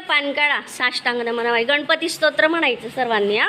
पान काढा साष्टांग म्हणावाय गणपती स्तोत्र म्हणायचं सर्वांनी हा?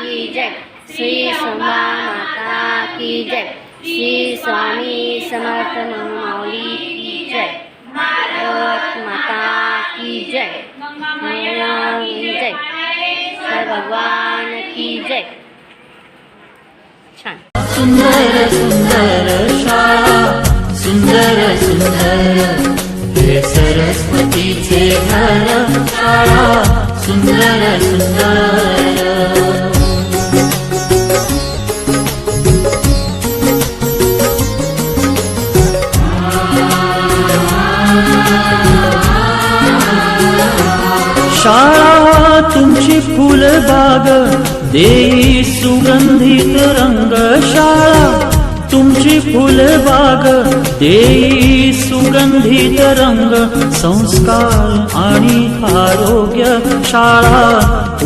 की जय। श्री सोमा माता की जय। श्री स्वामी समर्थ माऊली की जय। भारत माता की जय। जय। भगवान की जय। छान। सुंदर सुंदर सुंदर सुंदर हे सरस्वतीचे घर सुंदर सुंदर शाळा तुमची फुलबाग देई सुगंधित रंग शाळा तुमची फुलबाग देई सुगंधित रंग संस्कार आणि आरोग्य शाळा.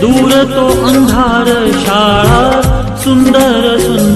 दूर तो अंधार शाळा सुंदर सुंदर